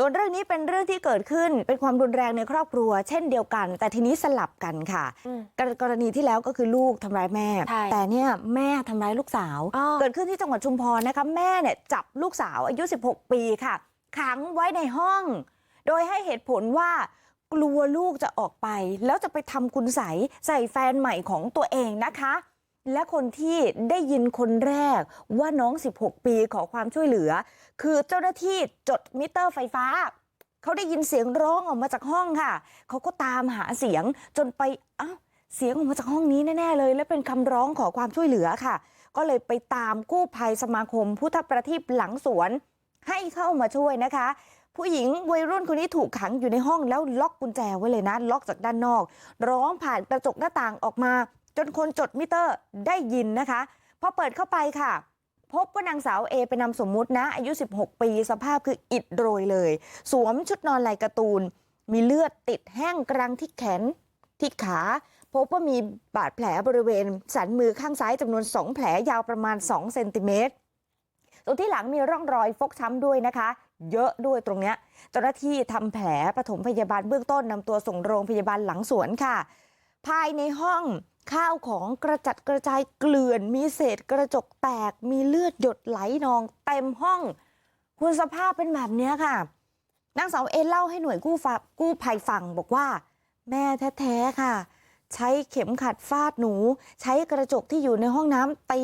ส่วนเรื่องนี้เป็นเรื่องที่เกิดขึ้นเป็นความรุนแรงในครอบครัวเช่นเดียวกัน แต่ทีนี้สลับกันค่ะอืมกรกรณีที่แล้วก็คือลูกทำร้ายแม่ใช่แต่เนี่ยแม่ทำร้ายลูกสาวอ้อเกิดขึ้นที่จังหวัดชุมพรนะคะแม่เนี่ยจับลูกสาวอายุ 16 ปีค่ะ ขังไว้ในห้อง โดยให้เหตุผลว่ากลัวลูกจะออกไป แล้วจะไปทำคุณใสยใส่แฟนใหม่ของตัวเองนะคะ และคนที่ได้ยินคนแรกว่าน้อง16ปีขอความช่วยเหลือคือเจ้าหน้าที่จดมิเตอร์ไฟฟ้าเขาได้ยินเสียงร้องออกมาจากห้องค่ะเขาก็ตามหาเสียงจนไปอ้าวเสียงออกมาจากห้องนี้แน่เลยและเป็นคำร้องขอความช่วยเหลือค่ะก็เลยไปตามกู้ภัยสมาคมพุทธประทีปหลังสวนให้เข้ามาช่วยนะคะผู้หญิงวัยรุ่นคนนี้ถูกขังอยู่ในห้องแล้วล็อกกุญแจไว้เลยนะล็อกจากด้านนอกร้องผ่านกระจกหน้าต่างออกมา จนคนจดมิเตอร์ได้ยินนะคะพอเปิดเข้าไปค่ะ พบว่านางสาวเอเป็นนามสมมุตินะอายุ 16 ปีสภาพคืออิดโรยเลย สวมชุดนอนลายการ์ตูน มีเลือดติดแห้งกลางที่แขนที่ขา พบว่ามีบาดแผลบริเวณ สันมือข้างซ้ายจำนวน 2 แผลยาวประมาณ 2 เซนติเมตรตรงที่หลังมีร่องรอยฟกช้ำด้วยนะคะ เยอะด้วยตรงเนี้ยเจ้าหน้าที่ทำแผลปฐมพยาบาลเบื้องต้นนำตัวส่งโรงพยาบาลหลังสวนค่ะ ภายในห้อง ข้าวของกระจัดกระจายเกลื่อนมีเศษกระจกแตกมีเลือดหยดไหลนองเต็มห้องคุณสภาพเป็นแบบเนี้ยค่ะนางสาวเอเล่าให้หน่วยกู้ฟกู้ภัยฟังบอกว่า แม่แท้ๆค่ะ ใช้เข็มขัดฟาดหนู ใช้กระจกที่อยู่ในห้องน้ำตี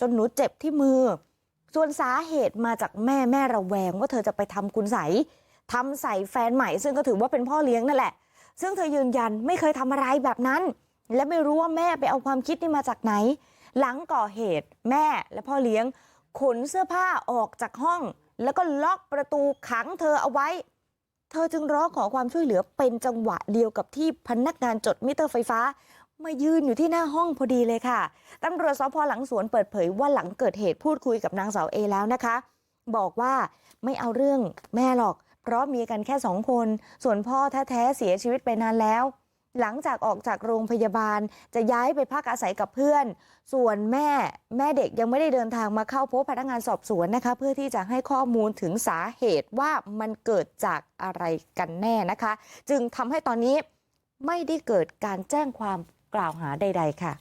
จนหนูเจ็บที่มือ ส่วนสาเหตุมาจากแม่แม่ระแวงว่าเธอจะไปทำคุณใสทำใส่แฟนใหม่ซึ่งก็ถือว่าเป็นพ่อเลี้ยงนั่นแหละ ซึ่งเธอยืนยันไม่เคยทำอะไรแบบนั้น และไม่รู้ว่าแม่ไปเอาความคิดนี้มาจากไหนหลังก่อเหตุแม่และพ่อเลี้ยงขนเสื้อผ้าออกจากห้องแล้วก็ล็อกประตูขังเธอเอาไว้เธอจึงร้องขอความช่วยเหลือเป็นจังหวะเดียวกับที่พนักงานจดมิเตอร์ไฟฟ้ามายืนอยู่ที่หน้าห้องพอดีเลยค่ะตำรวจสพหลังสวนเปิดเผยว่าหลังเกิดเหตุพูดคุยกับนางสาวเอแล้วนะคะบอกว่าไม่เอาเรื่องแม่หรอกเพราะมีกันแค่สองคนส่วนพ่อแท้ๆเสียชีวิตไปนานแล้ว หลังจากออกจากโรงพยาบาลจะย้ายไปพักอาศัยกับเพื่อนส่วนแม่แม่เด็กยังไม่ได้เดินทางมาเข้าพบพนักงานสอบสวนนะคะเพื่อที่จะให้ข้อมูลถึงสาเหตุว่ามันเกิดจากอะไรกันแน่นะคะ จึงทำให้ตอนนี้ไม่ได้เกิดการแจ้งความกล่าวหาใด ๆ ค่ะ